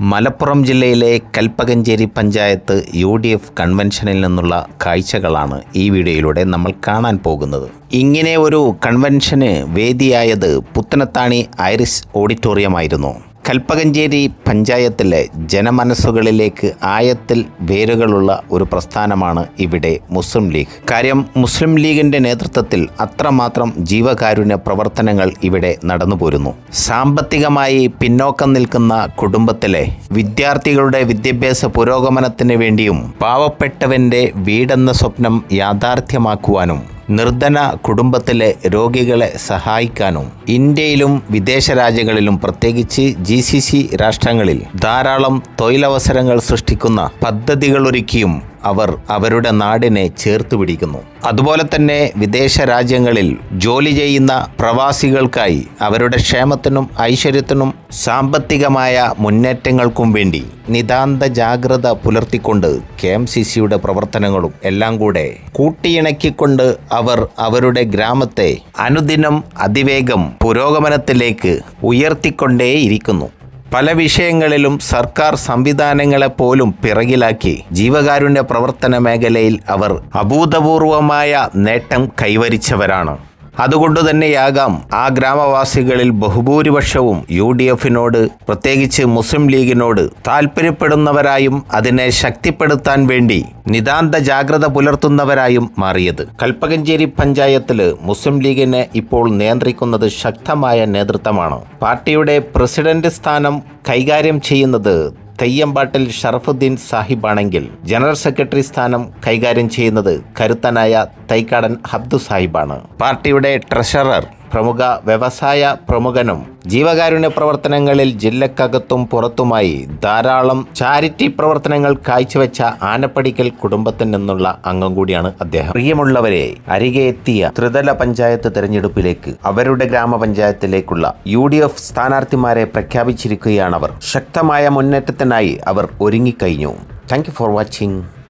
മലപ്പുറം ജില്ലയിലെ Kalpakanchery panchayat U D F കൺവെൻഷനിൽ നിന്നുള്ള കാഴ്ചകളാണ് ഈ വീഡിയോയിലൂടെ നമ്മൾ കാണാൻ പോകുന്നത്. ഇങ്ങനെ ഒരു കൺവെൻഷന് വേദിയായത് പുത്തനത്താണി ഐറിസ് ഓഡിറ്റോറിയമായിരുന്നു. കൽപ്പകഞ്ചേരി പഞ്ചായത്തിലെ ജനമനസ്സുകളിലേക്ക് ആയത്തിൽ വേരുകളുള്ള ഒരു പ്രസ്ഥാനമാണ് ഇവിടെ മുസ്ലിം ലീഗ്. കാര്യം മുസ്ലിം ലീഗിന്റെ നേതൃത്വത്തിൽ അത്രമാത്രം ജീവകാരുണ്യ പ്രവർത്തനങ്ങൾ ഇവിടെ നടന്നുപോരുന്നു. സാമ്പത്തികമായി പിന്നോക്കം നിൽക്കുന്ന കുടുംബത്തിലെ വിദ്യാർത്ഥികളുടെ വിദ്യാഭ്യാസ പുരോഗമനത്തിന് വേണ്ടിയും പാവപ്പെട്ടവന്റെ വീടെന്ന സ്വപ്നം യാഥാർത്ഥ്യമാക്കുവാനും നിർധന കുടുംബത്തിലെ രോഗികളെ സഹായിക്കാനും ഇന്ത്യയിലും വിദേശ രാജ്യങ്ങളിലും പ്രത്യേകിച്ച് ജി സി സി രാഷ്ട്രങ്ങളിൽ ധാരാളം തൊഴിലവസരങ്ങൾ സൃഷ്ടിക്കുന്ന പദ്ധതികളൊരുക്കിയും അവർ അവരുടെ നാടിനെ ചേർത്ത് പിടിക്കുന്നു. അതുപോലെ തന്നെ വിദേശ രാജ്യങ്ങളിൽ ജോലി ചെയ്യുന്ന പ്രവാസികൾക്കായി അവരുടെ ക്ഷേമത്തിനും ഐശ്വര്യത്തിനും സാമ്പത്തികമായ മുന്നേറ്റങ്ങൾക്കും വേണ്ടി നിതാന്ത ജാഗ്രത പുലർത്തിക്കൊണ്ട് കെ എം സി സിയുടെ പ്രവർത്തനങ്ങളും എല്ലാം കൂടെ കൂട്ടിയിണക്കിക്കൊണ്ട് അവർ അവരുടെ ഗ്രാമത്തെ അനുദിനം അതിവേഗം പുരോഗമനത്തിലേക്ക് ഉയർത്തിക്കൊണ്ടേയിരിക്കുന്നു. പല വിഷയങ്ങളിലും സർക്കാർ സംവിധാനങ്ങളെ പോലും പിറകിലാക്കി. ജീവകാരുണ്യ പ്രവർത്തന മേഖലയിൽ അവർ അഭൂതപൂർവമായ നേട്ടം കൈവരിച്ചവരാണ്. അതുകൊണ്ട് തന്നെയാകാം ആ ഗ്രാമവാസികളിൽ ബഹുഭൂരിപക്ഷവും യു ഡി എഫിനോട് പ്രത്യേകിച്ച് മുസ്ലിം ലീഗിനോട് താൽപ്പര്യപ്പെടുന്നവരായും അതിനെ ശക്തിപ്പെടുത്താൻ വേണ്ടി നിതാന്ത ജാഗ്രത പുലർത്തുന്നവരായും മാറിയത്. കൽപ്പകഞ്ചേരി പഞ്ചായത്തിൽ മുസ്ലിം ലീഗിനെ ഇപ്പോൾ നിയന്ത്രിക്കുന്നത് ശക്തമായ നേതൃത്വമാണ്. പാർട്ടിയുടെ പ്രസിഡന്റ് സ്ഥാനം കൈകാര്യം ചെയ്യുന്നത് തെയ്യമ്പാട്ടിൽ ഷറഫുദ്ദീൻ സാഹിബാണെങ്കിൽ ജനറൽ സെക്രട്ടറി സ്ഥാനം കൈകാര്യം ചെയ്യുന്നത് കരുത്തനായ തൈക്കാടൻ ഹബ്ദു സാഹിബാണ്. പാർട്ടിയുടെ ട്രഷറർ പ്രമുഖ വ്യവസായ പ്രമുഖനും ജീവകാരുണ്യ പ്രവർത്തനങ്ങളിൽ ജില്ലക്കകത്തും പുറത്തുമായി ധാരാളം ചാരിറ്റി പ്രവർത്തനങ്ങൾ കാഴ്ചവെച്ച ആനപ്പടിക്കൽ കുടുംബത്തിൽ നിന്നുള്ള അംഗം കൂടിയാണ് അദ്ദേഹം. പ്രിയമുള്ളവരെ അരികെ എത്തിയ ത്രിതല പഞ്ചായത്ത് തെരഞ്ഞെടുപ്പിലേക്ക് അവരുടെ ഗ്രാമപഞ്ചായത്തിലേക്കുള്ള യു ഡി എഫ് സ്ഥാനാർത്ഥിമാരെ പ്രഖ്യാപിച്ചിരിക്കുകയാണവർ. ശക്തമായ മുന്നേറ്റത്തിനായി അവർ ഒരുങ്ങിക്കഴിഞ്ഞു. Thank for watching.